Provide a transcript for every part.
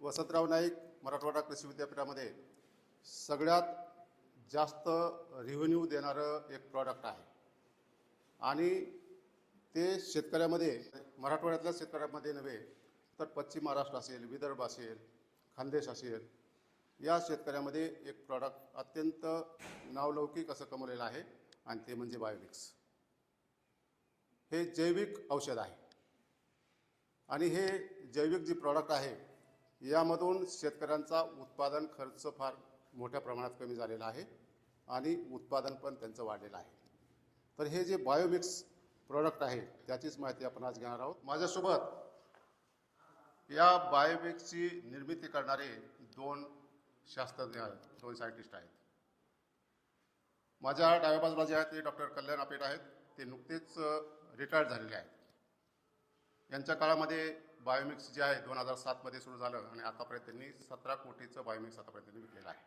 वसंतराव नाईक मराठवाडा कृषी विद्यापीठामध्ये सगळ्यात जास्त रिव्हेन्यू देणारं एक प्रॉडक्ट आहे. आणि ते शेतकऱ्यामध्ये मराठवाड्यातल्या शेतकऱ्यामध्ये नव्हे तर पश्चिम महाराष्ट्र असेल विदर्भ असेल खानदेश असेल या शेतकऱ्यामध्ये एक प्रॉडक्ट अत्यंत नावलौकिक असं कमवलेलं आहे आणि ते म्हणजे बायोमिक्स हे जैविक औषध आहे. आणि हे जैविक जे प्रॉडक्ट आहे यामधून शेतकऱ्यांचा उत्पादन खर्च फार मोठ्या प्रमाणात कमी झालेला आहे आणि उत्पादन पण त्यांचं वाढलेलं आहे. तर हे जे बायोमिक्स प्रोडक्ट आहे त्याचीच माहिती आपण आज घेणार आहोत. माझ्यासोबत या बायोमिक्सची निर्मिती करणारे दोन शास्त्रज्ञ आहेत दोन सायंटिस्ट आहेत. माझ्या डाव्या बाजूला जे आहेत ते डॉक्टर कल्याण आपेट आहेत. ते नुकतेच रिटायर्ड झालेले आहेत. यांच्या काळामध्ये बायोमिक्स जे आहे दोन हजार सातमध्ये सुरू झालं आणि आतापर्यंत त्यांनी सतरा कोटीचं बायोमिक्स आतापर्यंत त्यांनी विकलेलं आहे.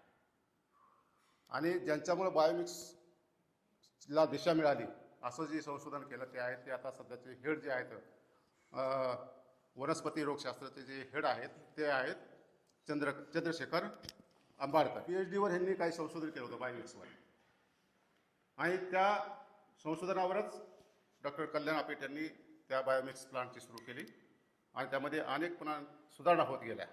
आणि ज्यांच्यामुळं बायोमिक्सला दिशा मिळाली असं जे संशोधन केलं ते आहे ते आता सध्याचे हेड जे आहेत वनस्पती रोगशास्त्राचे जे हेड आहेत ते आहेत चंद्र चंद्रशेखर आंबाडकर. पी एच डीवर ह्यांनी काही संशोधन केलं होतं बायोमिक्सवर. आणि त्या संशोधनावरच डॉक्टर कल्याण आपेट यांनी त्या बायोमिक्स प्लांटची सुरू केली. आणि त्यामध्ये अनेक पुन्हा सुधारणा होत गेल्या.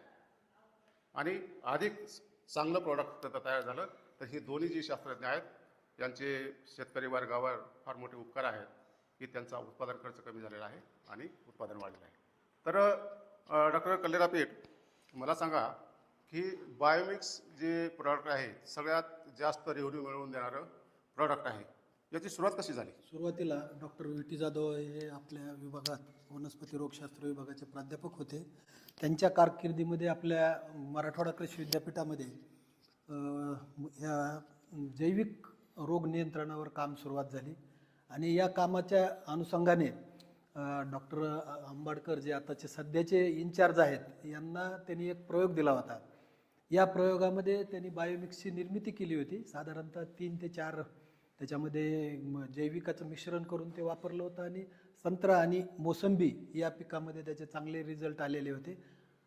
आणि अधिक चांगलं प्रॉडक्ट त्याचं तयार झालं तर ही दोन्ही जी शास्त्रज्ञ आहेत यांचे शेतकरी वर्गावर फार मोठे उपकार आहेत की त्यांचा उत्पादन खर्च कमी झालेला आहे आणि उत्पादन वाढलेलं आहे. तर डॉक्टर कल्लेरापेठ मला सांगा की बायोमिक्स जे प्रॉडक्ट आहे सगळ्यात जास्त रेव्हन्यू मिळवून देणारं प्रॉडक्ट आहे याची सुरुवात कशी झाली? सुरुवातीला डॉक्टर व्ही. टी. जाधव हे आपल्या विभागात वनस्पती रोगशास्त्र विभागाचे प्राध्यापक होते. त्यांच्या कारकिर्दीमध्ये आपल्या मराठवाडा कृषी विद्यापीठामध्ये ह्या जैविक रोग नियंत्रणावर काम सुरुवात झाली. आणि या कामाच्या अनुषंगाने डॉक्टर आंबाडकर जे आताचे सध्याचे इन्चार्ज आहेत यांना त्यांनी एक प्रयोग दिला होता. या प्रयोगामध्ये त्यांनी बायोमिक्सची निर्मिती केली होती. साधारणतः तीन ते चार त्याच्यामध्ये म- जैविकाचं मिश्रण करून ते वापरलं होतं आणि संत्रा आणि मोसंबी या पिकामध्ये त्याचे चांगले रिझल्ट आलेले होते.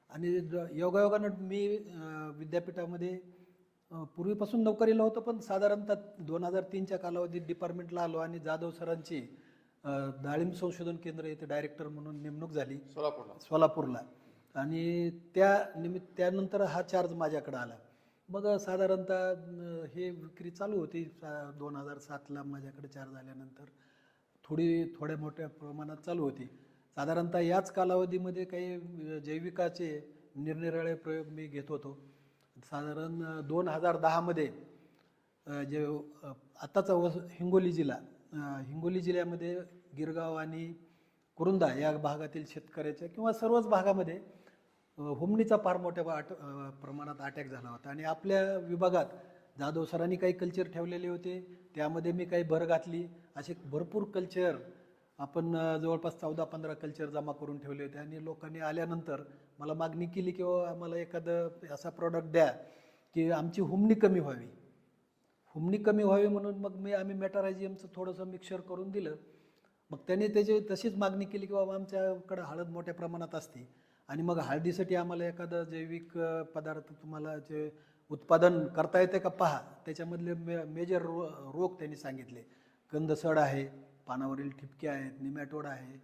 आणि योगायोगानं मी विद्यापीठामध्ये पूर्वीपासून नोकरीला होतो पण साधारणतः दोन हजार तीनच्या कालावधीत डिपार्टमेंटला आलो आणि जाधव सरांची डाळिंब संशोधन केंद्र येथे डायरेक्टर म्हणून नेमणूक झाली. सोलापूरला. सोलापूरला. आणि त्या निमित्त त्यानंतर हा चार्ज माझ्याकडे आला. मग साधारणतः हे विक्री चालू होती दोन हजार सातला माझ्याकडे चार झाल्यानंतर. थोडी थोड्या मोठ्या प्रमाणात चालू होती. साधारणतः याच कालावधीमध्ये काही जैविकाचे निरनिराळे प्रयोग मी घेत होतो. साधारण दोन हजार दहामध्ये जे आत्ताचा वस हिंगोली जिल्हा हिंगोली जिल्ह्यामध्ये गिरगाव आणि कुरुंदा या भागातील शेतकऱ्याच्या किंवा सर्वच भागामध्ये हुमणीचा फार मोठ्या आट प्रमाणात अटॅक झाला होता. आणि आपल्या विभागात जाधव सरांनी काही कल्चर ठेवलेले होते. त्यामध्ये मी काही भर घातली. असे भरपूर कल्चर आपण जवळपास चौदा पंधरा कल्चर जमा करून ठेवले होते. आणि लोकांनी आल्यानंतर मला मागणी केली की आम्हाला एखादं असा प्रॉडक्ट द्या की आमची हुमणी कमी व्हावी. हुमणी कमी व्हावी म्हणून मग मी आम्ही मेटारायझियमचं थोडंसं मिक्सर करून दिलं. मग त्याने त्याची तशीच मागणी केली की बाबा आमच्याकडं हळद मोठ्या प्रमाणात असते. आणि मग हळदीसाठी आम्हाला एखादं जैविक पदार्थ तुम्हाला जे उत्पादन करता येते का पहा त्याच्यामधले मे मेजर रो रोग त्यांनी सांगितले. कंदसड आहे पानावरील ठिपके आहेत निमॅटोड आहे.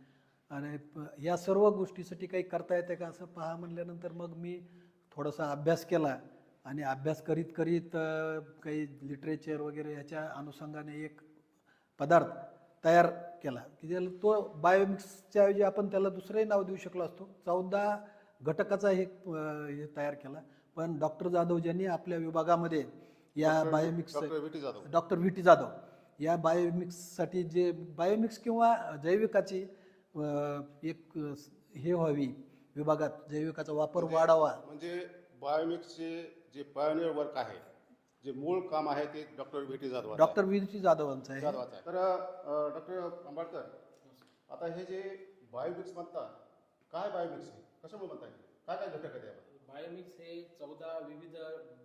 आणि या सर्व गोष्टीसाठी काही करता येते का असं पहा म्हणल्यानंतर मग मी थोडासा अभ्यास केला आणि अभ्यास करीत करीत काही लिटरेचर वगैरे ह्याच्या अनुषंगाने एक पदार्थ तयार केला. की तो बायोमिक्सच्या ऐवजी आपण त्याला दुसरंही नाव देऊ शकलो असतो. चौदा घटकाचा हे हे तयार केला. पण डॉक्टर जाधव ज्यांनी आपल्या विभागामध्ये या biomix doctor V T Jadhav. Doctor V T Jadhav या बायोमिक्ससाठी जे बायोमिक्स किंवा जैविकाची एक हे व्हावी विभागात जैविकाचा वापर वाढावा. म्हणजे बायोमिक्सचे जे पायोनियर वर्क आहे जे मूळ काम आहे ते doctor V T Jadhav doctor V T जाधवांचं आहे. जाधवाचं आहे. तर डॉक्टर आंबाडकर आता हे जे बायोमिक्स म्हणतात काय बायोमिक्स आहे? कशामुळे म्हणता येईल? काय काय घटक आहेत यामध्ये? बायोमिक्स हे चौदा विविध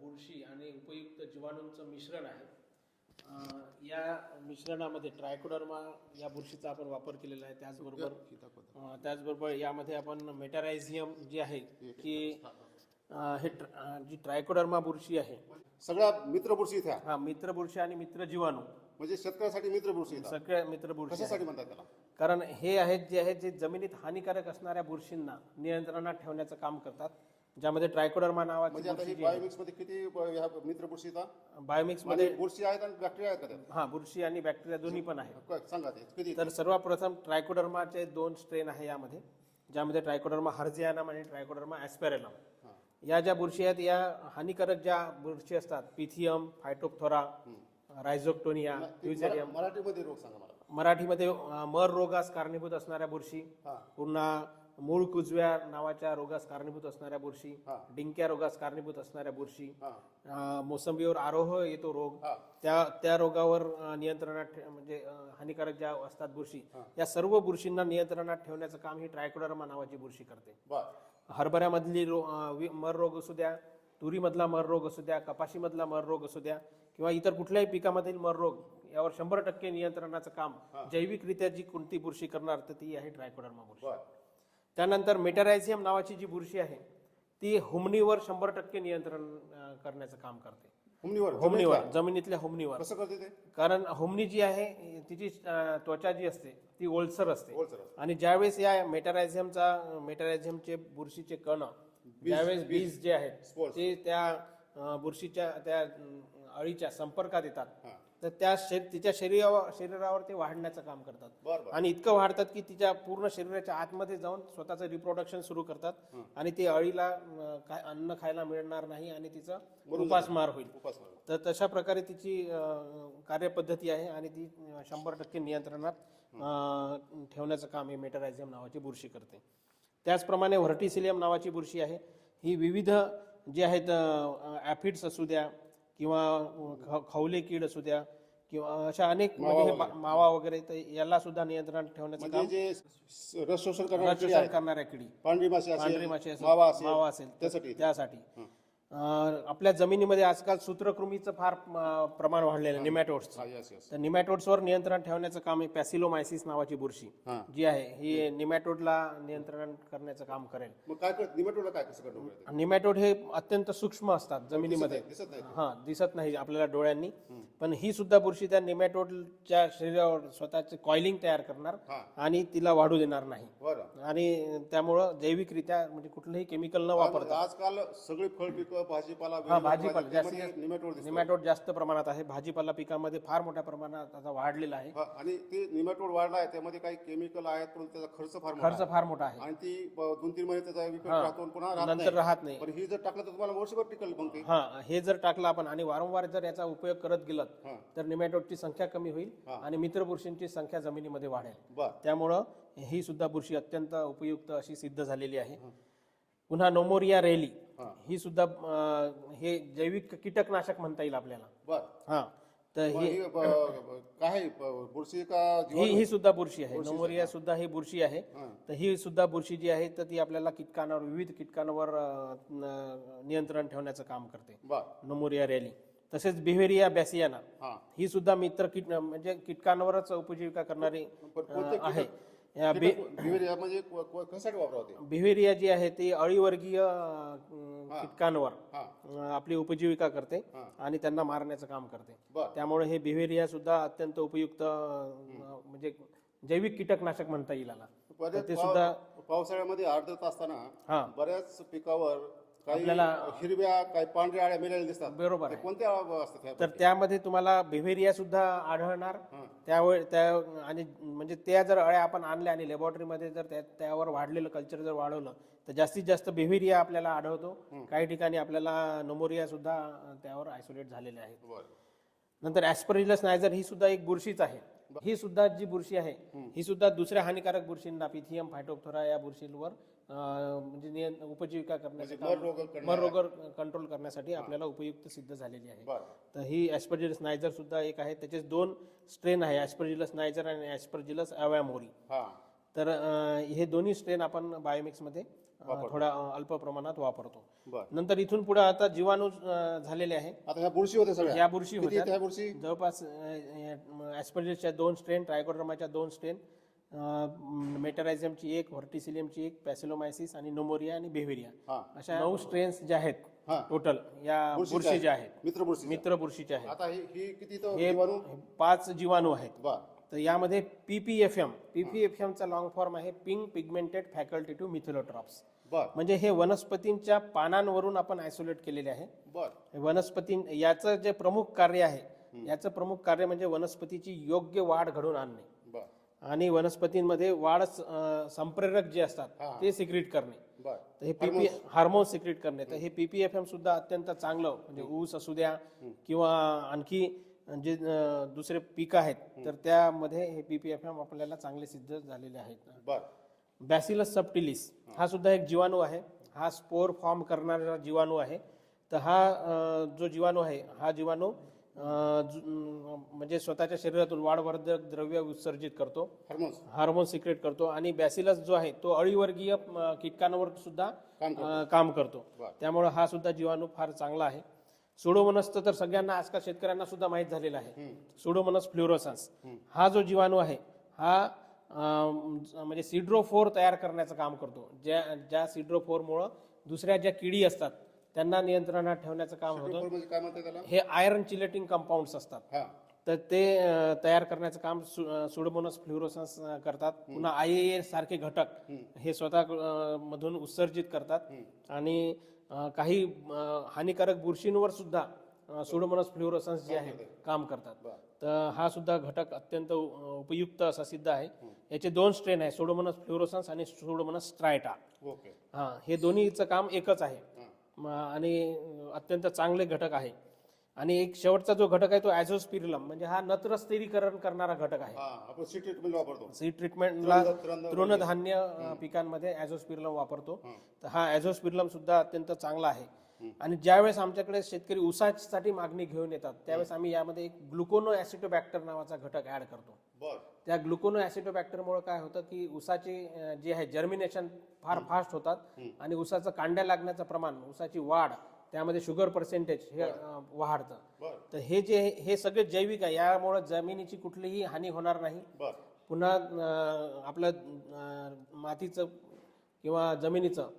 बुरशी आणि उपयुक्त जीवाणूंचं मिश्रण आहे. अं, या मिश्रणामध्ये ट्रायकोडर्मा या बुरशीचा आपण वापर केलेला आहे. त्याचबरोबर हे. अं, त्याचबरोबर यामध्ये आपण मेटारायझियम जी आहे की हे ट्र- जी ट्रायकोडर्मा बुरशी आहे सगळ्या मित्र बुरशी इथे आहे. हा मित्र बुरशी आणि मित्र जीवाणू म्हणजे शेतकऱ्यासाठी मित्र बुरशी इथं आहे. सगळ्या मित्र बुरशी. कशासाठी म्हणतात त्याला कारण हे आहेत जे आहेत जे जमिनीत हानिकारक असणाऱ्या बुरशींना नियंत्रणात ठेवण्याचं काम करतात ज्यामध्ये ट्रायकोडर्मा नावाची म्हणजे आता ही बुरशी जी आहे बायोमिक्समध्ये किती ब- ह्या मित्र बुरशी बायोमिक्समध्ये बुरशी आहेत आणि बॅक्टेरिया आहेत का त्यात? हा बुरशी आणि बॅक्टेरिया दोन्ही पण आहे सांगा ते किती तर सर्वप्रथम ट्रायकोडर्माचे दोन स्ट्रेन आहे यामध्ये ज्यामध्ये ट्रायकोडर्मा हर्जियानम आणि ट्रायकोडर्मा ॲस्पेरेलम या ज्या बुरशी आहेत या हानिकारक ज्या बुरशी असतात पिथियम फायटोप्थोरा रायझोक्टोनिया फ्युजेरियम मराठीमध्ये रोग सांगा मला. मराठीमध्ये अं, मर रोगास कारणीभूत असणाऱ्या बुरशी हा. पुन्हा मूळ कुजव्या नावाच्या रोगास कारणीभूत असणाऱ्या बुरशी हा. डिंक्या रोगास कारणीभूत असणाऱ्या बुरशी हा. अं, मोसंबीवर आरोह येतो रोग हा. त्या त्या रोगावर अं, नियंत्रणात ठे- म्हणजे अं, हानिकारक ज्या असतात बुरशी या सर्व बुरशींना नियंत्रणात ठेवण्याचं काम ही ट्रायकोडर्मा नावाची बुरशी करते. बर. हरभऱ्यामधली रो मर रोग असू द्या तुरीमधला मर रोग असू द्या कपाशीमधला मर रोग असू द्या किंवा इतर कुठल्याही पिकामधील मर रोग यावर शंभर टक्के नियंत्रणाचं काम जैविकरित्या जी कोणती बुरशी करणार तर ती आहे ट्रायकोडर्मा बुरशी. बर. त्यानंतर मेटरायझियम नावाची जी बुरशी आहे ती हुमणीवर शंभर टक्के नियंत्रण करण्याचं काम करते. हुमणीवर हुमणीवर जमिनीतल्या हुमणीवर कसं करते ते? कारण हुमणी जी आहे तिची त्वचा जी असते ती ओलसर असते. आणि ज्यावेळेस या मेटारायझियमचा मेटारायझियमचे बुरशीचे कण ज्यावेळेस बीज. जे आहेत. ते त्या अं, बुरशीच्या त्या अं, अळीच्या संपर्कात येतात. हा. तर त्या शरी- तिच्या शरीरावर शरीरावर ते वाढण्याचं काम करतात. आणि इतकं वाढतात की तिच्या पूर्ण शरीराच्या आतमध्ये जाऊन स्वतःचं रिप्रोडक्शन सुरू करतात. आणि ते अळीला काय अन्न खायला मिळणार नाही आणि तिचं उपासमार होईल. तर तशा प्रकारे तिची कार्यपद्धती आहे आणि ती शंभर टक्के नियंत्रणात ठेवण्याचं काम हे मेटरायझियम नावाची बुरशी करते. त्याचप्रमाणे व्हर्टिसिलियम नावाची बुरशी आहे. ही विविध जे आहेत ॲफिड्स असू द्या किंवा खवले कीड असू द्या किंवा अशा अनेक म्हणजे हे बा- मावा वगैरे तर याला सुद्धा नियंत्रणात ठेवण्याचं काम म्हणजे जे स- रस शोषण करणारी किडी रसशोषण आहे करणाऱ्या किडी. पांढरी माशी पांढरी माशी असेल असेल मावा असेल त्यासाठी. त्यासाठी. आपल्या जमिनीमध्ये आजकाल सूत्रकृमीचं फार प्रमाण वाढलेलं आहे निमॅटोड्स तर निमॅटोड्सवर नियंत्रण ठेवण्याचं काम आहे पॅसिलोमायसिस नावाची बुरशी जी आहे ही निमॅटोडला नियंत्रण करण्याचं काम करेल. काय करत निमॅटोडला काय कसं करतो निमॅटोड हे अत्यंत सूक्ष्म असतात जमिनीमध्ये. दिसत नाही हा दिसत नाही आपल्याला डोळ्यांनी. पण ही सुद्धा बुरशी त्या निमॅटोडच्या शरीरावर स्वतःचे कॉइलिंग तयार करणार आणि तिला वाढू देणार नाही. आणि त्यामुळं जैविकरित्या म्हणजे कुठलंही केमिकल न वापरता आजकाल सगळी फळ पिकं भाजीपाला हा भाजीपाला जास्त निमॅटोड जास्त प्रमाणात आहे. भाजीपाला पिकामध्ये फार मोठ्या प्रमाणात आता वाढलेला आहे. आणि ते निमॅटोड वाढला आहे त्यामध्ये काही केमिकल आहेत पण त्याचा खर्च फार मोठा खर्च आहे. फार मोठा आहे. आणि ती दोन तीन महिने त्याचा. राहतो पुन्हा राहत नंतर नाही. राहत नाही. पण ही जर टाकलं तर तुम्हाला वर्षभर टिकल मग हा हे जर टाकलं आपण आणि वारंवार जर याचा उपयोग करत गेलात तर निमॅटोडची संख्या कमी होईल. आणि मित्रबुरशींची संख्या जमिनीमध्ये वाढेल. त्यामुळं ही सुद्धा बुरशी अत्यंत उपयुक्त अशी सिद्ध झालेली आहे. पुन्हा नोमोरिया रेली. हा. सुद्धा अं, हे जैविक कीटकनाशक म्हणता येईल आपल्याला. बर. हा. तर मग ही ही ब- काय? ब- बुरशी का ही जीवाणू? ही सुद्धा बुरशी आहे. नोमोरिया सुद्धा ही बुरशी आहे. हा. तर ही सुद्धा बुरशी जी आहे तर ती आपल्याला कीटकांवर विविध कीटकांवर अं, न- नियंत्रण ठेवण्याचं काम करते. बर. नोमोरिया रॅली. तसेच बिहेरिया बॅसियाना. हा. ही सुद्धा मित्र कीट म्हणजे कीटकांवरच उपजीविका करणारी पण कोणते अं, आहे. या बे कीटक- बिहेवियर म्हणजे को- को- कशासाठी वापरावं ते? बिहेरिया जी आहे ती अळीवर्गीय अं, कीटकांवर हा. अं, आपली उपजीविका करते हा. आणि त्यांना मारण्याचं काम करते. बर. त्यामुळे हे बिहेरिया सुद्धा अत्यंत उपयुक्त अं, म्हणजे जैविक कीटकनाशक म्हणता येईल याला. परत ते सुद्धा पावसाळ्यामध्ये आर्द्रता असताना हा. बऱ्याच पिकावर काही आपल्याला- हिरव्या काही पांढऱ्या आळ्या मेलेल्या दिसतात. बरोबर ते कोणत्या असतात ह्या तर त्यामध्ये तुम्हाला बिहेरिया सुद्धा आढळणार. हा. त्यावेळी त्या आणि म्हणजे त्या जर अळ्या आपण आणल्या आणि लॅबॉरेटरीमध्ये जर त्या त्यावर वाढलेलं कल्चर जर वाढवलं तर जास्तीत जास्त बिहेरिया आपल्याला आढळतो. काही ठिकाणी आपल्याला नोमोरिया सुद्धा अं, त्यावर आयसोलेट झालेले आहेत. बरं. नंतर ॲस्परिलस नायझर ही सुद्धा एक बुरशीच आहे. ही सुद्धा जी बुरशी आहे ही. सुद्धा दुसऱ्या हानिकारक बुरशींना पिथियम फायटोप्थोरा या बुरशींवर म्हणजे नियं- उपजीविका करण्याचं मर रोग काम मर रोग कंट्रोल करण्यासाठी आपल्याला उपयुक्त सिद्ध झालेली आहे. तर ही ॲस्परजिलस नायझर सुद्धा एक आहे. त्याचे दोन स्ट्रेन आहे ॲस्परजिलस नायझर आणि ॲस्परजिलस अवॅमोरी तर हे दोन्ही स्ट्रेन आपण बायोमिक्समध्ये थोडा अल्प प्रमाणात वापरतो. नंतर इथून पुढे आता जीवाणू झालेले आहे. आता बुरशी होत्या या बुरशी होत्या. जवळपास ॲस्परजिलसच्या दोन स्ट्रेन ट्रायकोडर्माच्या दोन स्ट्रेन मेटरायझमची एक व्हर्टिसिलियमची एक पॅसिलोमायसिस आणि नोमोरिया आणि बेव्हेरिया अशा नऊ स्ट्रेन्स ज्या आहेत. टोटल या बुरशी ज्या आहेत. मित्र बुरशी मित्र बुरशीच्या आहेत. आता ही पाच जीवाणू आहेत. बर. तर यामध्ये पीपीएफएम पीपीएफएमचा लॉंग फॉर्म आहे पिंक पिगमेंटेड फॅकल्टेटिव्ह मिथिलोट्रॉप्स बर. म्हणजे हे वनस्पतींच्या पानांवरून आपण आयसोलेट केलेले आहे. वनस्पती याचं जे प्रमुख कार्य आहे याचं प्रमुख कार्य म्हणजे वनस्पतीची योग्य वाढ घडवून आणणे. आणि वनस्पतींमध्ये वाढ संप्रेरक जे असतात. ते सिक्रिट करणे. तर हे पीपी हार्मोन सिक्रिट करणे. तर हे पीपीएफएम सुद्धा अत्यंत चांगलं म्हणजे ऊस असू द्या किंवा आणखी जे दुसरे पीक आहेत तर त्यामध्ये हे पीपीएफएम आपल्याला चांगले सिद्ध झालेले आहेत. बॅसिलस सबटिलिस हा. सुद्धा एक जीवाणू आहे. हा स्पोर फॉर्म करणारा जीवाणू आहे. तर हा जो जीवाणू आहे हा जीवाणू म्हणजे स्वतःच्या शरीरातून वाढवर्धक द्रव्य उत्सर्जित करतो. हार्मोन्स. हार्मोन सिक्रेट करतो आणि बॅसिलस जो आहे तो अळीवर्गीय कीटकांवर सुद्धा काम अं, काम करतो. त्यामुळे हा सुद्धा जीवाणू फार चांगला आहे. सुडोमनस तर सगळ्यांना आजकाल शेतकऱ्यांना सुद्धा माहीत झालेला आहे. सुडोमनस फ्लोरोसन्स हा जो जीवाणू आहे हा अं, म्हणजे सिड्रोफोर तयार करण्याचं काम करतो. ज्या ज्या सिड्रोफोरमुळं दुसऱ्या ज्या किडी असतात त्यांना नियंत्रणात ठेवण्याचं काम होतं. म्हणजे काय म्हणतात त्याला? हे आयरन चिलेटिंग कंपाऊंड्स असतात. हा. तर ते अं, तयार करण्याचं काम सुडोमोनस फ्ल्युरोसन्स करतात. पुन्हा आय ए सारखे घटक हे स्वतः अं, मधून उत्सर्जित करतात. आणि अं, काही अं, हानिकारक बुरशींवर सुद्धा सुडोमोनस फ्ल्युरोसन्स जे आहे काम करतात. तर हा सुद्धा घटक अत्यंत उपयुक्त असा सिद्ध आहे. याचे दोन स्ट्रेन आहे सोडोमोनस फ्ल्युरोसन्स आणि सोडोमोनस स्ट्रायटा ओके. हा हे दोन्हीचं काम एकच आहे. आणि अत्यंत चांगले घटक आहे. आणि एक शेवटचा जो घटक आहे तो ॲझोस्पिरिलम म्हणजे हा नत्र स्थिरीकरण करणारा घटक आहे. हा आपण सी ट्रीटमेंट वापरतो. सीड ट्रीटमेंटला तृण- तृण- तृणधान्य पिकांमध्ये ॲझोस्पिरिलम वापरतो. तर हा ॲझोस्पिरिलम सुद्धा अत्यंत चांगला आहे. आणि ज्यावेळेस आमच्याकडे शेतकरी ऊसासाठी मागणी घेऊन येतात त्यावेळेस आम्ही यामध्ये एक ग्लुकोनो ॲसिटोबॅक्टर नावाचा घटक ऍड करतो. बर. त्या ग्लुकोनो ॲसिटोबॅक्टरमुळे काय होतं की ऊसाची अं, जे आहे जर्मिनेशन फार फास्ट होतात आणि ऊसाचं कांड्या लागण्याचं प्रमाण ऊसाची वाढ त्यामध्ये शुगर पर्सेंटेज हे वाढतं. तर हे जे हे सगळे जैविक आहे यामुळे जमिनीची कुठलीही हानी होणार नाही. पुन्हा आपलं मातीचं किंवा जमिनीचं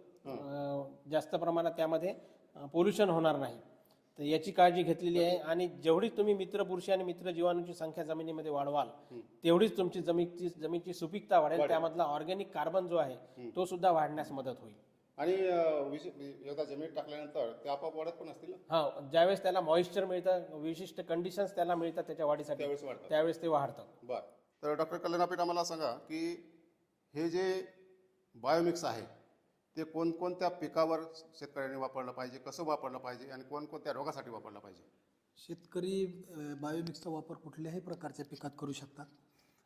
जास्त प्रमाणात त्यामध्ये पोल्युशन होणार नाही. तर याची काळजी घेतलेली आहे आणि जेवढी तुम्ही मित्र पुरुषी आणि मित्र जीवाणूची संख्या जमिनीमध्ये वाढवाल तेवढीच तुमची जमीनची जमीनची सुपीकता वाढेल. त्यामधला ऑर्गॅनिक कार्बन जो आहे तो सुद्धा वाढण्यास मदत होईल. आणि एकदा जमिनीत टाकल्यानंतर ते आपोआप वाढत पण असतील हा ज्यावेळेस त्याला मॉइश्चर मिळतं विशिष्ट कंडिशन्स त्याला मिळतात त्याच्या वाढीसाठी त्यावेळेस ते वाढतात बर. तर डॉक्टर कल्याण आम्हाला सांगा की हे जे बायोमिक्स आहे ते कोणकोणत्या पिकावर शेतकऱ्यांनी वापरलं पाहिजे कसं वापरलं पाहिजे आणि कोणकोणत्या रोगासाठी वापरलं पाहिजे? शेतकरी बायोमिक्सचा वापर कुठल्याही प्रकारच्या पिकात करू शकतात.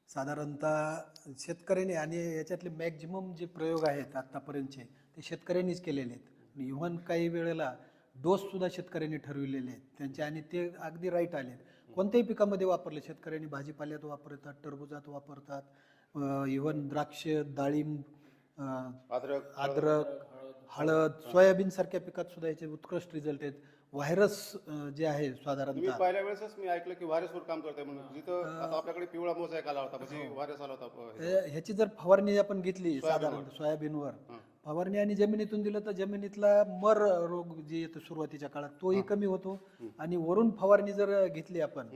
साधारणतः शेतकऱ्याने आणि याच्यातले मॅक्झिमम जे प्रयोग आहेत आत्तापर्यंतचे ते शेतकऱ्यांनीच केलेले आहेत. इव्हन काही वेळेला डोससुद्धा शेतकऱ्यांनी ठरविलेले आहेत. त्यांचे आणि ते अगदी राईट आले आहेत. कोणत्याही पिकामध्ये वापरले शेतकऱ्यांनी भाजीपाल्यात वापरतात टरबुजात वापरतात इव्हन द्राक्ष डाळिंब अद्रक अद्रक हळद. सोयाबीन सारख्या पिकात सुद्धा याचे उत्कृष्ट रिझल्ट आहेत. व्हायरस जे आहे तुम्ही साधारणतः पहिल्या वेळेसच मी ऐकलं की व्हायरसवर काम करते म्हणून. जिथं आता आपल्याकडे पिवळा मोजा आला होता म्हणजे व्हायरस आला होता हे. हे- ह्याची जर फवारणी आपण घेतली साधारण सोयाबीनवर. फवारणी आणि जमिनीतून दिलं तर जमिनीतला मर रोग जे येतो सुरुवातीच्या काळात तोही कमी होतो. आणि वरून फवारणी जर घेतली आपण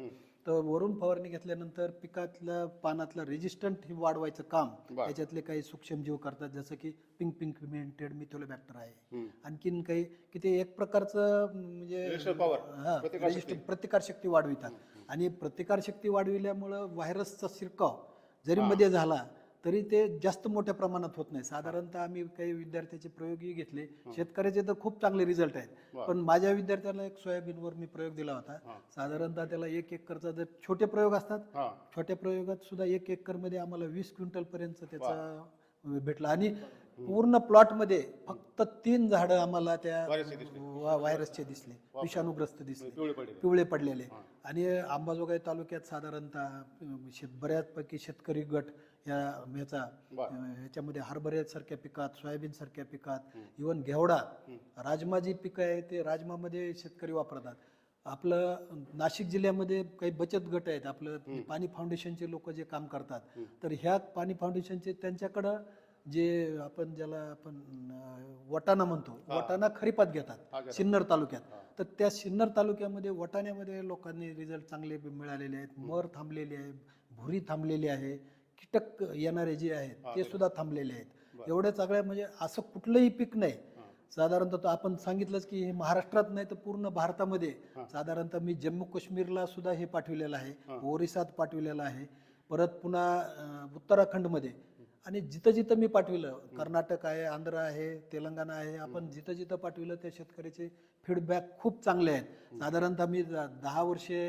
तर वरून फवारणी घेतल्यानंतर पिकातल्या पानातलं रेजिस्टंट हे वाढवायचं काम बरं. याच्यातले काही सूक्ष्मजीव करतात जसं की पिंक पिंक पिमेंटेड मिथोलोबॅक्टर आहे हम्म. आणखीन काही की ते एक प्रकारचं म्हणजे Resistant power, हा, प्रतिकारशक्ती. resistant- प्रतिकारशक्ती वाढवितात आणि प्रतिकारशक्ती वाढविल्यामुळं व्हायरसचा शिरकाव जरी मध्ये झाला तरी ते जास्त मोठ्या प्रमाणात होत नाही. साधारणतः आम्ही काही विद्यार्थ्याचे प्रयोगही घेतले. शेतकऱ्याचे तर खूप चांगले रिझल्ट आहेत. पण माझ्या विद्यार्थ्याला एक सोयाबीनवर मी प्रयोग दिला होता. साधारणतः त्याला एक एकरचा जर छोटे प्रयोग असतात छोट्या प्रयोगात सुद्धा एक एकरमध्ये आम्हाला वीस क्विंटल पर्यंत त्याचा भेटला. आणि पूर्ण प्लॉटमध्ये फक्त तीन झाडं आम्हाला त्या व्हायरसचे दिसले. विषाणूग्रस्त दिसले. पिवळे पडले पिवळे पडलेले. आणि अंबाजोगाई तालुक्यात साधारणतः बऱ्याचपैकी शेतकरी गट या याचा अं, ह्याच्यामध्ये हरभऱ्यासारख्या पिकात सोयाबीन सारख्या पिकात इवन घेवडा राजमा जी पिकं आहे ते राजमामध्ये शेतकरी वापरतात. आपलं नाशिक जिल्ह्यामध्ये काही बचत गट आहेत. आपलं पाणी फाउंडेशनचे लोक जे काम करतात. तर ह्या पाणी फाउंडेशनचे त्यांच्याकडं जे आपण ज्याला आपण वटाणा म्हणतो वटाणा खरीपात घेतात सिन्नर तालुक्यात. तर त्या सिन्नर तालुक्यामध्ये वटाण्यामध्ये लोकांनी रिझल्ट चांगले मिळालेले आहेत. मर थांबलेली आहे भुरी थांबलेली आहे. कीटक येणारे जे आहेत ते सुद्धा थांबलेले आहेत. एवढ्या सगळ्या म्हणजे असं कुठलंही पीक नाही. साधारणतः आपण सांगितलंच की हे महाराष्ट्रात नाही तर पूर्ण भारतामध्ये साधारणतः मी जम्मू काश्मीरला सुद्धा हे पाठविलेलं आहे ओरिसात पाठविलेलं आहे. परत पुन्हा उत्तराखंडमध्ये आणि जिथं जिथं मी पाठविलं कर्नाटक आहे आंध्र आहे तेलंगणा आहे आपण जिथं जिथं पाठविलं त्या शेतकऱ्याचे फीडबॅक खूप चांगले आहेत. साधारणतः मी दहा वर्षे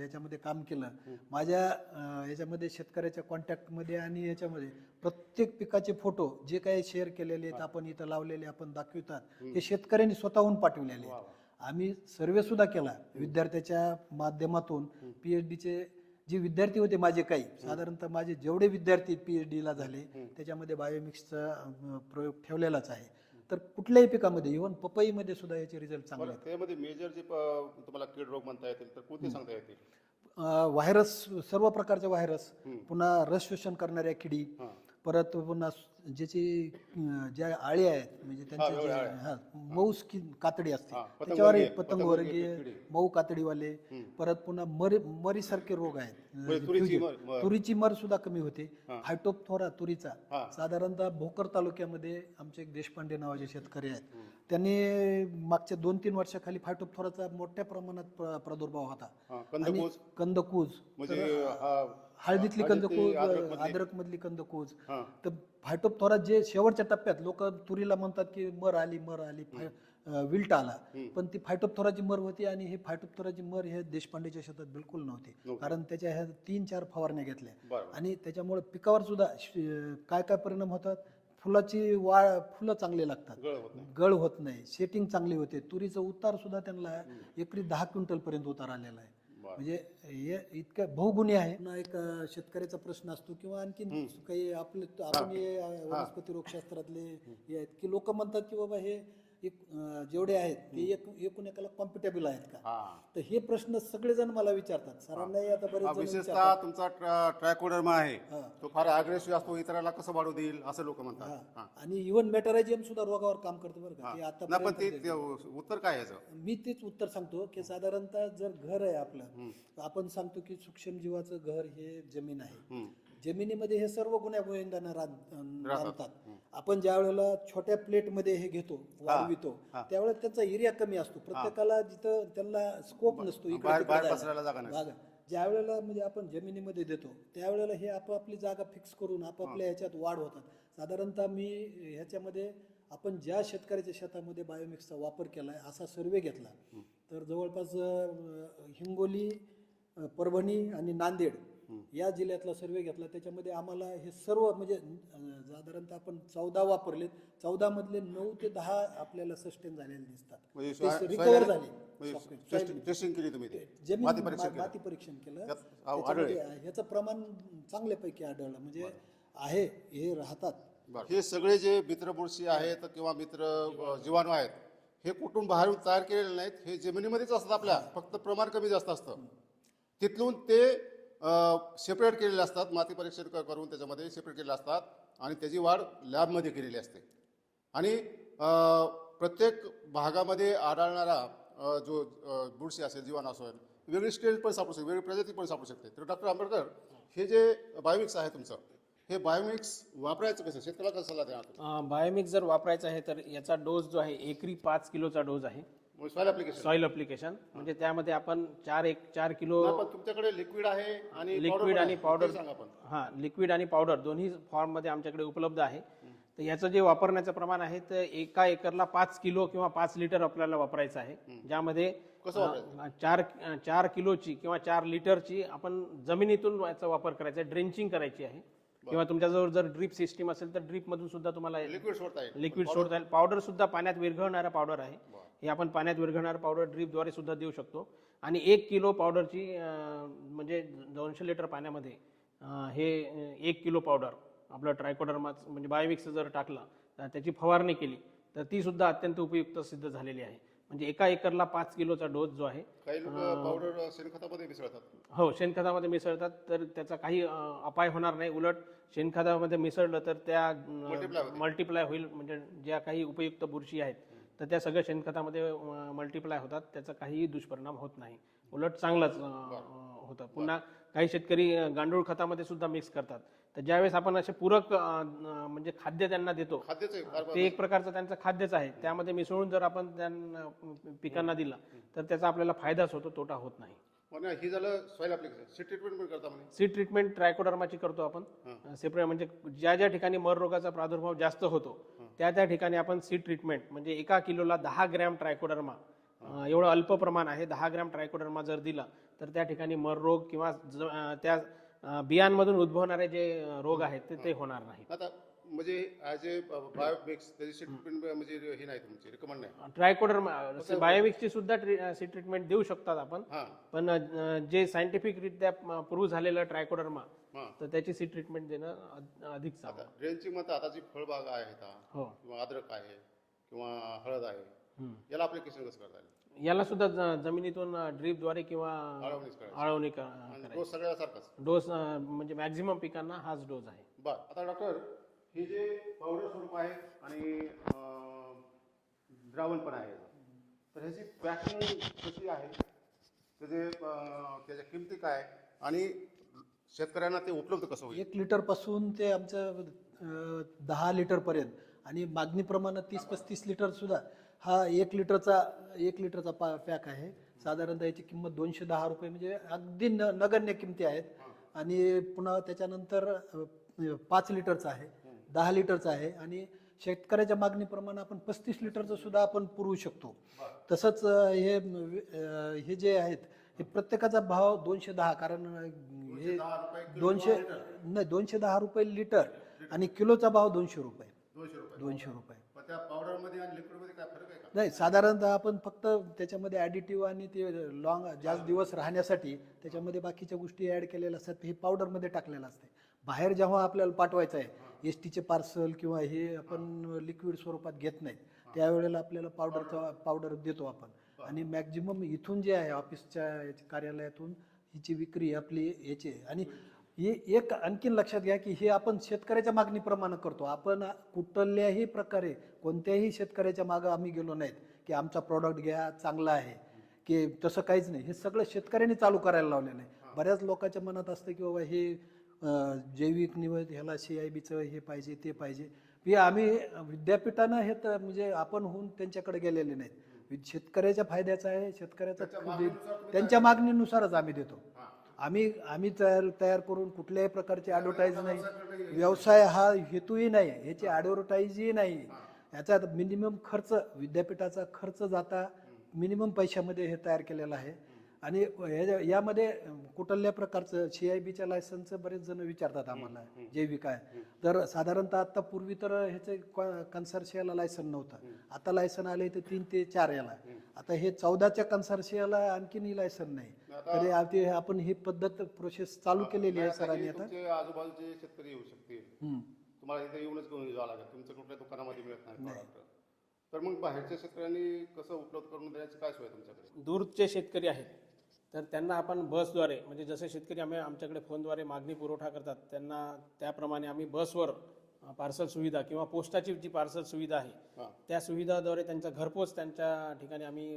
याच्यामध्ये काम केलं. माझ्या याच्यामध्ये शेतकऱ्याच्या कॉन्टॅक्टमध्ये आणि याच्यामध्ये प्रत्येक पिकाचे फोटो जे काही शेअर केलेले आहेत आपण इथं लावलेले आपण दाखवितात हे. शेतकऱ्यांनी स्वतःहून पाठविलेले आहेत. आम्ही सर्वे सुद्धा केला. विद्यार्थ्याच्या माध्यमातून पीएच डीचे जे विद्यार्थी होते माझे काही साधारणतः माझे जेवढे विद्यार्थी पीएच डीला झाले त्याच्यामध्ये बायोमिक्सचा प्रयोग ठेवलेलाच आहे. तर कुठल्याही पिकामध्ये इव्हन पपईमध्ये सुद्धा याचे रिझल्ट चांगले त्यामध्ये मेजर जे प- तुम्हाला कीड रोग म्हणता येतील तर कोणते सांगता येतील? व्हायरस सर्व प्रकारचे व्हायरस पुन्हा रस शोषण करणाऱ्या किडी परत पुन्हा ज्याची ज्या आळी आहेत म्हणजे त्यांच्या हा, मऊ स्किन कातडी असते. हा, त्याच्यावर पतंगवर्गीय पतंगवर्गीय मऊ कातडीवाले परत पुन्हा मरी मरीसारखे रोग आहेत. म्हणजे तुरीची. मर- मर. तुरीची मर सुद्धा कमी होते. फायटोपथोरा तुरीचा साधारणतः भोकर तालुक्यामध्ये आमचे एक देशपांडे नावाचे शेतकरी आहेत. त्यांनी मागच्या दोन तीन वर्षाखाली फायटोपथोराचा मोठ्या प्रमाणात प्र- प्रादुर्भाव होता. हा, आणि कंदकूज. कंदकूज म्हणजे हा हळदीतली कंदकूज अद्रक मधली कंदकूज तर फायटोपथोरा जे शेवटच्या टप्प्यात लोक तुरीला म्हणतात की मर आली मर आली विल्ट आला. पण ती फायटोपथोराची मर होती आणि हे फायटोपथोराची मर हे देशपांडेच्या शेतात बिलकुल नव्हती. कारण त्याच्या ह्या तीन चार फवारण्या घेतल्या. आणि त्याच्यामुळे पिकावर सुद्धा काय काय परिणाम होतात? फुलाची वाढ फुलं चांगली लागतात. गळ होत नाही. सेटिंग चांगली होते. तुरीचं उतार सुद्धा त्यांना एकरी दहा क्विंटल पर्यंत उतार आलेला आहे. म्हणजे हे इतकं बहुगुणी आहे. पुन्हा एक अं, शेतकऱ्याचा प्रश्न असतो किंवा आणखीन काही आपले आपण हे अं, वनस्पती रोगशास्त्रातले हे आहेत की लोक म्हणतात की बाबा हे एक जेवढे आहेत ते एक एकूण एकाला कॉम्पिटेबल आहेत का? तर हे प्रश्न सगळेजण मला विचारतात. सरांनाही आता बरेच जण विशेषतः तुमचा ट्रा- ट्रायकोडर्मा आहे. हा. तो फार अग्रेसिव्ह असतो इतरांना कसं वाढू देईल असं लोक म्हणतात. हा. आणि इव्हन मेटरायजियम सुद्धा रोगावर काम करतो बरं का. ते आता नाही पण ते ते उत्तर काय आहे याचं? मी तेच उत्तर सांगतो की साधारणतः जर घर आहे आपलं तर आपण सांगतो की सूक्ष्मजीवाचं घर हे जमीन आहे. जमिनीमध्ये हे सर्व गुण्यागोविंदांना रांधतात आपण ज्या वेळेला छोट्या प्लेटमध्ये हे घेतो वाढवितो त्यावेळेला त्यांचा एरिया कमी असतो. प्रत्येकाला जिथं त्यांना स्कोप नसतो इकडे ज्या वेळेला म्हणजे आपण जमिनीमध्ये देतो त्यावेळेला हे आपापली जागा फिक्स करून आपापल्या ह्याच्यात वाढ होतात. साधारणतः मी ह्याच्यामध्ये आपण ज्या शेतकऱ्याच्या शेतामध्ये बायोमिक्सचा वापर केलाय असा सर्वे घेतला. तर जवळपास हिंगोली परभणी आणि नांदेड या जिल्ह्यातला सर्वे घेतला. त्याच्यामध्ये आम्हाला हे सर्व म्हणजे साधारणतः आपण चौदा वापरलेत. चौदा मधले नऊ ते दहा आपल्याला सस्टेन झालेले दिसतात. म्हणजे रिकवर सोयाला- झाले. म्हणजे Soil- टेस्टिंग टेस्टिंग केली तुम्ही ते. जमीन माती परीक्षण केलं. ह्याचं प्रमाण चांगल्यापैकी आढळलं. म्हणजे आहे हे राहतात. हे सगळे जे मित्र बुरशी आहेत किंवा मित्र जीवाणू आहेत हे कुठून बाहेरून तयार केलेले नाहीत. हे जमिनीमध्येच असतात आपल्या. फक्त प्रमाण कमी जास्त असतं. तिथून ते सेपरेट केलेले असतात. माती परीक्षण करून त्याच्यामध्ये सेपरेट केलेले असतात. आणि त्याची वाढ लॅबमध्ये केलेली असते. आणि प्रत्येक भागामध्ये आढळणारा जो बुरशी असेल जीवाणू असेल वेगळी स्टेज पण सापडू शकते वेगळी प्रजाती पण सापडू शकते. तर डॉक्टर आंबेडकर हे जे बायोमिक्स आहे तुमचं हे बायोमिक्स वापरायचं कसं? शेतकऱ्याला कसं सल्ला द्या बायोमिक्स जर वापरायचं आहे तर याचा डोस जो आहे एकरी पाच किलोचा डोस आहे. सॉईल ऍप्लिकेशन सॉइल अप्लिकेशन म्हणजे त्यामध्ये आपण चार एक चार किलो तुमच्याकडे लिक्विड आहे आणि powder लिक्विड पण आणि आहे. पावडर सांगा हां लिक्विड आणि पावडर दोन्ही फॉर्ममध्ये आमच्याकडे उपलब्ध आहे. तर याचं जे वापरण्याचं प्रमाण आहे तर एका एकरला पाच किलो किंवा पाच लिटर आपल्याला वापरायचं आहे. ज्यामध्ये कसं अं, चार चार किलोची किंवा चार लिटरची आपण जमिनीतून याचा वापर करायचा आहे ड्रेंचिंग करायची आहे. किंवा तुमच्याजवळ जर ड्रीप सिस्टीम असेल तर ड्रीप मधून सुद्धा तुम्हाला लिक्विड सोडता येईल. लिक्विड सोडता येईल. पावडर सुद्धा पाण्यात विरघळणारा पावडर आहे. हे आपण पाण्यात विरघळणारा पावडर ड्रीपद्वारे सुद्धा देऊ शकतो. आणि एक किलो पावडरची म्हणजे दोनशे लिटर पाण्यामध्ये हे एक किलो पावडर आपलं ट्रायकोडर्मा म्हणजे बायोमिक्स जर टाकला तर त्याची फवारणी केली तर ती सुद्धा अत्यंत उपयुक्त सिद्ध झालेली आहे. म्हणजे एका एकरला पाच किलोचा डोस जो आहे काही लोक पावडर शेणखतामध्ये मिसळतात. हो शेणखतामध्ये मिसळतात तर त्याचा काही अपाय होणार नाही. उलट शेणखतामध्ये मिसळलं तर त्या. मल्टिप्लाय होईल. म्हणजे ज्या काही उपयुक्त बुरशी आहेत तर त्या सगळ्या शेणखतामध्ये मल्टिप्लाय होतात. त्याचा काहीही दुष्परिणाम होत नाही. उलट चांगलाच होतं. पुन्हा काही शेतकरी गांडूळ खतामध्ये सुद्धा मिक्स करतात. तर ज्यावेळेस आपण असे पूरक म्हणजे खाद्य त्यांना देतो ते एक प्रकारचं त्यांचं खाद्यच आहे. त्यामध्ये मिसळून जर आपण त्यांना पिकांना दिलं तर त्याचा आपल्याला फायदाच होतो तोटा होत नाही. पण ही झालं सॉईल ऍप्लिकेशन सीड ट्रीटमेंट पण करता म्हणे. सीड ट्रीटमेंट ट्रायकोडर्माची करतो आपण. सेपरेट म्हणजे ज्या ज्या ठिकाणी मर रोगाचा प्रादुर्भाव जास्त होतो त्या त्या ठिकाणी आपण सीड ट्रीटमेंट म्हणजे एका किलोला दहा ग्रॅम ट्रायकोडर्मा एवढं अल्प प्रमाण आहे दहा ग्रॅम ट्रायकोडर्मा जर दिला तर त्या ठिकाणी मर रोग किंवा त्या बियांमधून उद्भवणारे जे रोग आहेत ते ते होणार नाही. आता म्हणजे ॲज ए बायोमिक्स त्याची ट्रीटमेंट म्हणजे हे नाही तुमची रिकमेंड नाही. ट्रायकोडर्मा बायोमिक्सची सुद्धा सीड ट्रीटमेंट देऊ शकतात आपण. पण जे सायंटिफिकरित्या प्रूव्ह झालेलं ट्रायकोडर्मा तर त्याची सीड ट्रीटमेंट देणं अध- अधिक चांगलं. ड्रेनची मत आता जी फळबाग आहे हो किंवा अद्रक आहे किंवा हळद आहे. याला ॲप्लिकेशन कसं करता येईल? याला सुद्धा जमिनीतून ड्रीपद्वारे किंवा आळवणी डोस सगळ्या सारखाच डोस म्हणजे मॅक्झिमम पिकांना हाच डोस आहे. बर आता डॉक्टर हे जे पावडर स्वरूप आहे आणि द्रावण पण आहे. तर ह्याची पॅकिंग कशी आहे? त्याचे त्याच्या किमती काय? आणि शेतकऱ्यांना ते उपलब्ध कसं होईल? एक लिटरपासून ते आमचं अं, दहा लिटरपर्यंत. आणि मागणीप्रमाणे तीस पस्तीस लिटरसुद्धा हा एक लिटरचा एक लिटरचा पा पॅक आहे. साधारणतः याची किंमत दोनशे दहा रुपये म्हणजे अगदी न नगण्य किमती आहेत. आणि पुन्हा त्याच्यानंतर अं, पाच लिटरचा आहे. दहा लिटरचा आहे. आणि शेतकऱ्याच्या मागणीप्रमाणे आपण पस्तीस लिटरचं सुद्धा आपण पुरवू शकतो. तसंच अं, हे अं, हे जे आहेत हे प्रत्येकाचा भाव दोनशे दहा कारण हे दोनशे नाही दोनशे दहा रुपये लिटर आणि किलोचा भाव दोनशे रुपये. दोनशे रुपये. नाही साधारणतः आपण फक्त त्याच्यामध्ये ॲडिटिव्ह आणि ते लॉंग जास्त दिवस राहण्यासाठी त्याच्यामध्ये बाकीच्या गोष्टी ॲड केलेल्या असतात हे पावडरमध्ये टाकलेलं असते. बाहेर जेव्हा आपल्याला पाठवायचं आहे एस टीचे पार्सल किंवा हे आपण लिक्विड स्वरूपात घेत नाहीत त्यावेळेला आपल्याला पावडरचा पावडर देतो आपण. आणि मॅक्झिमम इथून जे आहे ऑफिसच्या कार्यालयातून हिची विक्री आपली याची आहे. आणि हे एक आणखीन लक्षात घ्या की हे आपण शेतकऱ्याच्या मागणीप्रमाणे करतो. आपण कुठल्याही प्रकारे कोणत्याही शेतकऱ्याच्या मागं आम्ही गेलो नाहीत की आमचा प्रॉडक्ट घ्या चांगला आहे की तसं काहीच नाही. हे सगळं शेतकऱ्यांनी चालू करायला लावलेलं आहे. बऱ्याच लोकांच्या मनात असतं की बाबा हे जैविक निवड ह्याला सी आय बीचं हे पाहिजे ते पाहिजे. हे आम्ही विद्यापीठानं हे तर म्हणजे आपण होऊन त्यांच्याकडे गेलेले नाहीत. शेतकऱ्याच्या फायद्याचं आहे शेतकऱ्याचा त्यांच्या मागणीनुसारच आम्ही देतो. आम्ही आम्ही तयार तयार करून कुठल्याही प्रकारची ॲडव्हर्टाईज नाही. व्यवसाय हा हेतूही नाही ह्याची ॲडव्हर्टाईजही नाही. याचा मिनिमम खर्च विद्यापीठाचा खर्च जाता मिनिमम पैशामध्ये हे तयार केलेलं आहे. आणि यामध्ये कुठल्या प्रकारचं सी आय बीच्या लायसन्सचं बरेच जण विचारतात आम्हाला जैविक आहे तर साधारणतः आता पूर्वी तर ह्याचं कन्सर्शियाला लायसन नव्हतं. आता लायसन आले ते तीन ते चार याला. आता हे चौदाच्या कन्सर्शियाला आणखीनही लायसन नाही. तरी आ- ते आपण ही पद्धत प्रोसेस चालू केलेली आहे सरांनी आता. तुमचे आजूबाजूचे शेतकरी येऊ शकतील. हम्म. तुम्हाला इथे येऊनच घेऊन जावं लागेल. तुमचं कुठल्या दुकानामध्ये मिळत नाही. product. तर मग बाहेरच्या शेतकऱ्यांनी कसं उपलब्ध करून देण्याची काय सोय आहे तुमच्याकडे? दूरचे शेतकरी आहेत. तर त्यांना आपण बसद्वारे म्हणजे जसे शेतकरी आम्ही आमच्याकडे फोनद्वारे मागणी पुरवठा करतात त्यांना त्याप्रमाणे आम्ही बसवर पार्सल सुविधा किंवा पोस्टाची जी पार्सल सुविधा आहे त्या सुविधाद्वारे त्यांचा घरपोच त्यांच्या ठिकाणी आम्ही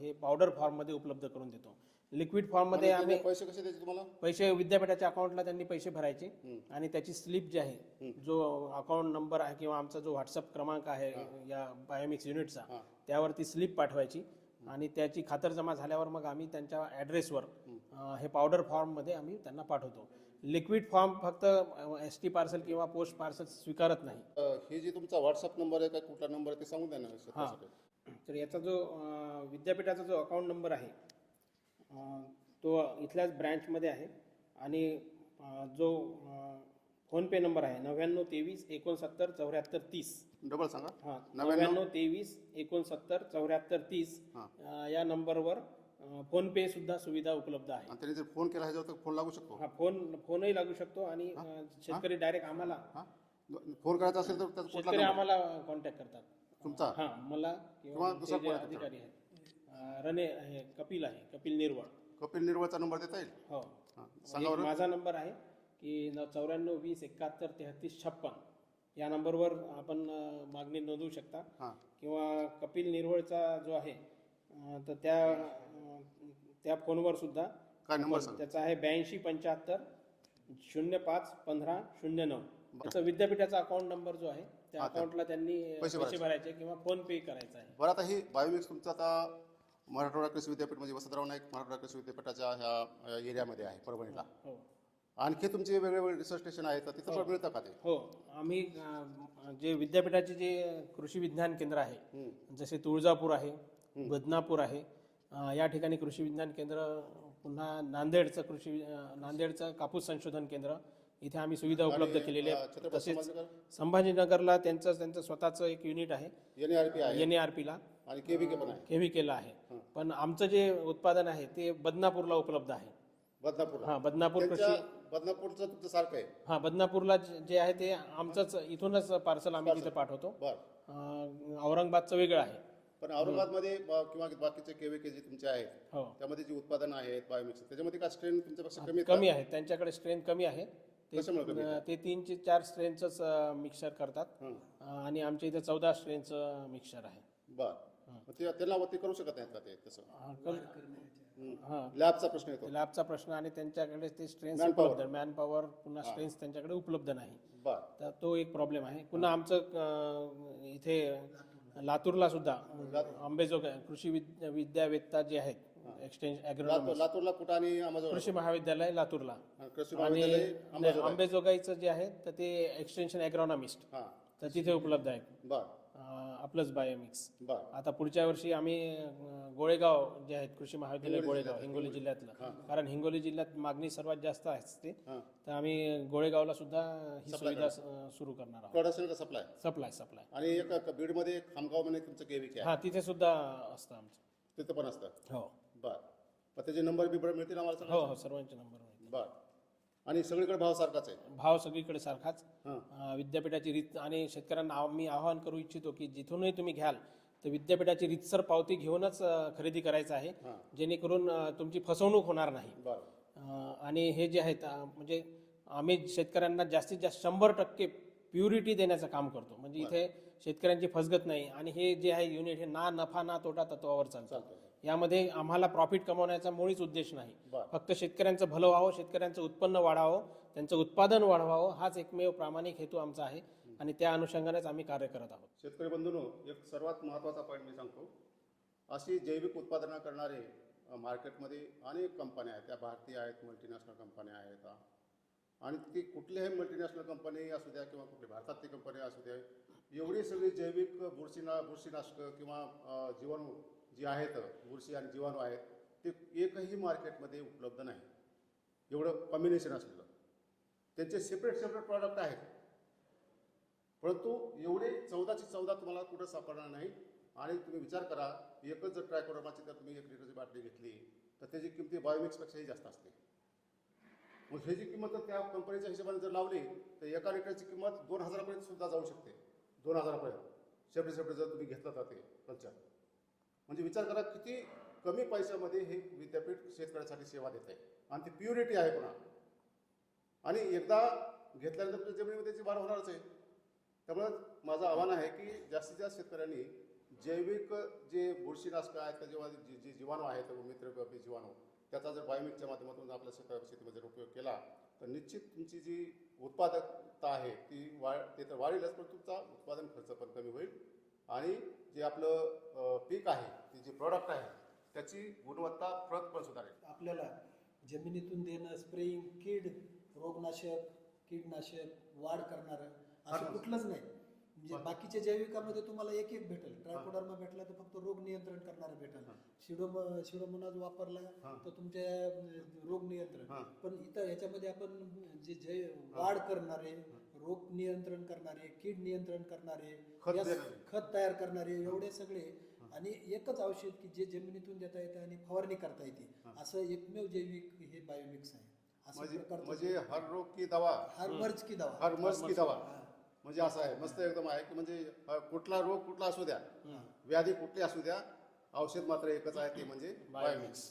हे पावडर फॉर्ममध्ये उपलब्ध करून देतो. लिक्विड फॉर्ममध्ये आम्ही पैसे कसे द्यायचे तुम्हाला? पैसे विद्यापीठाच्या अकाउंटला त्यांनी पैसे भरायचे आणि त्याची स्लिप जी आहे जो अकाउंट नंबर आहे किंवा आमचा जो व्हॉट्सअप क्रमांक आहे या बायोमिक्स युनिटचा त्यावरती स्लिप पाठवायची. आणि त्याची खातरजमा झाल्यावर मग आम्ही त्यांच्या ॲड्रेसवर हे पावडर फॉर्ममध्ये आम्ही त्यांना पाठवतो. लिक्विड फॉर्म फक्त एस टी पार्सल किंवा पोस्ट पार्सल स्वीकारत नाही. हे जे तुमचा व्हॉट्सअप नंबर आहे काय कुठला नंबर आहे ते सांगून द्या ना शेतकऱ्यासाठी. तर याचा जो विद्यापीठाचा जो अकाउंट नंबर आहे तो इथल्याच ब्रँचमध्ये आहे. आणि जो फोनपे नंबर आहे नव्याण्णव तेवीस एकोणसत्तर चौऱ्याहत्तर तीस. डबल सांगा. नव्याण्णव? नव्याण्णव तेवीस एकोणसत्तर चौऱ्याहत्तर तीस हां. अं, या नंबरवर फोनपे सुद्धा सुविधा उपलब्ध आहे. आणि त्यांनी जर फोन केला ह्याच्यावर तर फोन लागू शकतो? हा फोन फोनही लागू शकतो आणि अं, शेतकरी डायरेक्ट आम्हाला हां. फोन करायचा असेल तर त्याचा कुठला शेतकरी number? आम्हाला कॉन्टॅक्ट करतात. तुमचा? हां मला किंवा किंवा दुसरा जे कोणाचा? अधिकारी आहेत. अं, रणे हे कपिल आहे कपिल निर्वळ. कपिल निर्वळचा नंबर देता येईल? हो. हां सांगा एक बरं. माझा नंबर आहे की चौऱ्याण्णव वीस एकाहत्तर तेहतीस छप्पन. या नंबरवर आपण मागणी नोंदवू शकता. हां. किंवा कपिल निर्वळचा जो आहे अं, तर त्या त्या फोनवर सुद्धा काय नंबर सांगा? त्याचा आहे ब्याऐंशी पंच्याहत्तर शून्य पाच पंधरा शून्य नऊ. त्याचा विद्यापीठाचा अकाउंट नंबर जो आहे त्या त्या- अकाउंटला त्यांनी पैसे पैसे भरायचे. किंवा फोन पे करायचा आहे. बरं आता ही बायोमिक्स तुमचं आता मराठवाडा कृषी विद्यापीठ म्हणजे वसंतराव नाईक मराठवाडा कृषी विद्यापीठाच्या ह्या अ, एरियामध्ये आहे परभणीला. हो. आणखी तुमचे वेगवेगळे रिसर्च स्टेशन आहेत तिथं पण मिळतं का ते? हो. आम्ही अं, जे विद्यापीठाचे जे कृषी विज्ञान केंद्र आहे जसे तुळजापूर आहे बदनापूर आहे अं, या ठिकाणी कृषी विज्ञान केंद्र पुन्हा नांदेडचं कृषी अं, नांदेडचं कापूस संशोधन केंद्र इथे आम्ही सुविधा उपलब्ध केलेल्या आहेत छत्रपती तसेच संभाजीनगर? संभाजीनगरला त्यांचं त्यांचं स्वतःचं एक युनिट आहे. एन आर पी आहे. एन आर पीला आणि केबीके पण आहे. केमिकल आहे. पण आमचं जे उत्पादन आहे ते बदनापूरला उपलब्ध आहे. बदनापूरला. हा बदनापूर कृषी बदनापूरचं तुमचं सारखं आहे. हा बदनापूरला जे जे आहे ते आमचंच इथूनच पार्सल आम्ही तिथे पाठवतो. बरं. अं, औरंगाबादचं वेगळं आहे. पण औरंगाबादमध्ये ब- किंवा बाकीचे केवीके जे तुमचे आहेत. हो. त्यामध्ये जी उत्पादनं आहेत बायोमिक्स त्याच्यामध्ये काय स्ट्रेन तुमच्यापेक्षा कमी कमी आहे. त्यांच्याकडे स्ट्रेन कमी आहे. ते कशामुळे कमी अं, ते तीन ते चार स्ट्रेनचंच मिक्सर करतात. हं. अं, आणि आमच्या इथे चौदा स्ट्रेनचं मिक्सर आहे. बरं. मग ते त्यांना वरती करू शकत नाहीत का ते तसं? अं, हां. लॅबचा प्रश्न येतो. लॅबचा प्रश्न आणि त्यांच्याकडे ते स्ट्रेन्स Manpower. उपलब्ध मॅन पॉवर पुन्हा स्ट्रेन्स त्यांच्याकडे उपलब्ध नाही. बरं. तर तो एक प्रॉब्लेम आहे. पुन्हा आमचं अं, इथे लातूरला सुद्धा आंबेजोगाई कृषी विद्या विद्यावेत्ता जे आहेत लातूर ॲग्रोनॉमिस्ट लातूरला कुठं आणि कृषी महाविद्यालय लातूरला. कृषी आणि महाविद्यालय अंबाजोगाई आंबेजोगाईचं जे आहे तर ते एक्सटेन्शन ॲग्रॉनॉमिस्ट हां. तर तिथे उपलब्ध आहे. बरं. आपलंच बायोमिक्स बरं. आता पुढच्या वर्षी आम्ही अं, गोळेगाव जे आहेत कृषी महाविद्यालय गोळेगाव हिंगोली जिल्ह्यातलं. कारण हिंगोली जिल्ह्यात मागणी सर्वात जास्त असते हां. तर आम्ही गोळेगावला सुद्धा ही सुविधा सुरू करणार आहोत. प्रोडक्शन का सप्लाय सप्लाय सप्लाय आणि एक बीडमध्ये खामगावमध्ये तुमचं केविके आहे. हा तिथे सुद्धा असतं आमचं. तिथं पण असतं? हो. बरं. मग त्याचे नंबर बिबर मिळतील आम्हाला सगळं हो हो सर्वांचे नंबर बरं. आणि सगळीकडे भाव सारखाच आहे. भाव सगळीकडे सारखाच. हां. अं, विद्यापीठाची रीत आणि शेतकऱ्यांना आव- मी आवाहन करू इच्छितो की जिथूनही तुम्ही घ्याल तर विद्यापीठाची रीतसर पावती घेऊनच अं, खरेदी करायचं आहे. हां. जेणेकरून अं, तुमची फसवणूक होणार नाही. बरं. अं, आणि हे जे आहेत अं, म्हणजे आम्ही शेतकऱ्यांना जास्तीत जास्त शंभर टक्के प्युरिटी देण्याचं काम करतो. म्हणजे इथे शेतकऱ्यांची फसगत नाही आणि हे जे आहे युनिट हे ना नफा ना तोटा तत्वावर चालतं. चालतं. यामध्ये आम्हाला प्रॉफिट कमवण्याचा मुळीच उद्देश नाही. फक्त शेतकऱ्यांचं भलं व्हावं शेतकऱ्यांचं उत्पन्न वाढावं त्यांचं उत्पादन वाढवावं हाच एकमेव प्रामाणिक हेतू आमचा आहे आणि त्या अनुषंगानेच आम्ही कार्य करत आहोत. शेतकरी बंधूंनो एक सर्वात महत्त्वाचा पॉईंट मी सांगतो. अशी जैविक उत्पादनं करणारे मार्केटमध्ये अनेक कंपन्या आहेत. त्या भारतीय आहेत मल्टीनॅशनल कंपन्या आहेत. आणि ती कुठल्याही मल्टीनॅशनल कंपनी असू द्या किंवा कुठली भारतातली कंपनी असू द्या एवढी सगळी जैविक बुरशीना बुरशीनाशकं किंवा जीवाणू जी आहेत बुरशी आणि जीवाणू आहेत ते एकही मार्केटमध्ये उपलब्ध नाही. एवढं कॉम्बिनेशन असलेलं. त्यांचे सेपरेट सेपरेट प्रॉडक्ट आहेत. परंतु एवढे चौदाचे चौदा तुम्हाला कुठं सापडणार नाही. आणि तुम्ही विचार करा एकच जर ट्रायकोडर्माची जर तुम्ही एक लिटरची बाटली घेतली तर त्याची किमती बायोमिक्सपेक्षाही जास्त असते. मग ह्याची किंमत जर त्या कंपनीच्या हिशोबाने जर लावली तर एका लिटरची किंमत दोन हजारापर्यंत सुद्धा जाऊ शकते. दोन हजारापर्यंत. सेपरेट सेपरेट जर तुम्ही घेतलं जाते कल्चर म्हणजे विचार करा किती कमी पैशामध्ये हे विद्यापीठ शेतकऱ्यासाठी सेवा देत आहे. आणि ती प्युरिटी आहे पुन्हा. आणि एकदा घेतल्यानंतर तुमच्या जमिनीमध्ये त्याची वाढ होणारच आहे. त्यामुळे माझं आव्हान आहे की जास्तीत जास्त शेतकऱ्यांनी जैविक जे बुरशीनाशकं आहेत का जेव्हा जे जे जीवाणू आहेत मित्रव्यापी जीवाणू त्याचा जर बायोमिकच्या माध्यमातून आपल्या शेत शेतीमध्ये जर उपयोग केला तर निश्चित तुमची जी उत्पादकता आहे ती वाढ ते तर वाढेलच पण तुमचा उत्पादन खर्च पण कमी होईल. आणि जे आपलं पीक आहे ते जे प्रॉडक्ट आहे त्याची गुणवत्ता प्रत पण सुधारेल. आपल्याला जमिनीतून देणं स्प्रेइंग कीड रोगनाशक कीडनाशक वाढ करणारं असं कुठलंच नाही. म्हणजे बाकीच्या जैविकामध्ये तुम्हाला एक एक भेटेल. ट्रायकोडर्मा भेटला तर फक्त रोग नियंत्रण करणारं भेटेल. शिडोम शिडोमोनाज वापरला तर तुमच्या रोग नियंत्रण. पण इथं याच्यामध्ये आपण जे जै वाढ करणारे रोग नियंत्रण करणारे कीड नियंत्रण करणारे खत या- देणारे. खत तयार करणारे एवढे सगळे. आणि एकच औषध की जे जमिनीतून देता येतं आणि फवारणी करता येते. असं एकमेव जैविक हे बायोमिक्स आहे. असं म्हणजे प्रकारचं म्हणजे हर रोग की दवा. हर मर्ज की दवा. हर मर्ज की दवा. म्हणजे असं आहे मस्त एकदम आहे. की म्हणजे अ, कुठला रोग कुठला असू द्या. व्याधी कुठली असू द्या औषध मात्र एकच आहे ते म्हणजे बायोमिक्स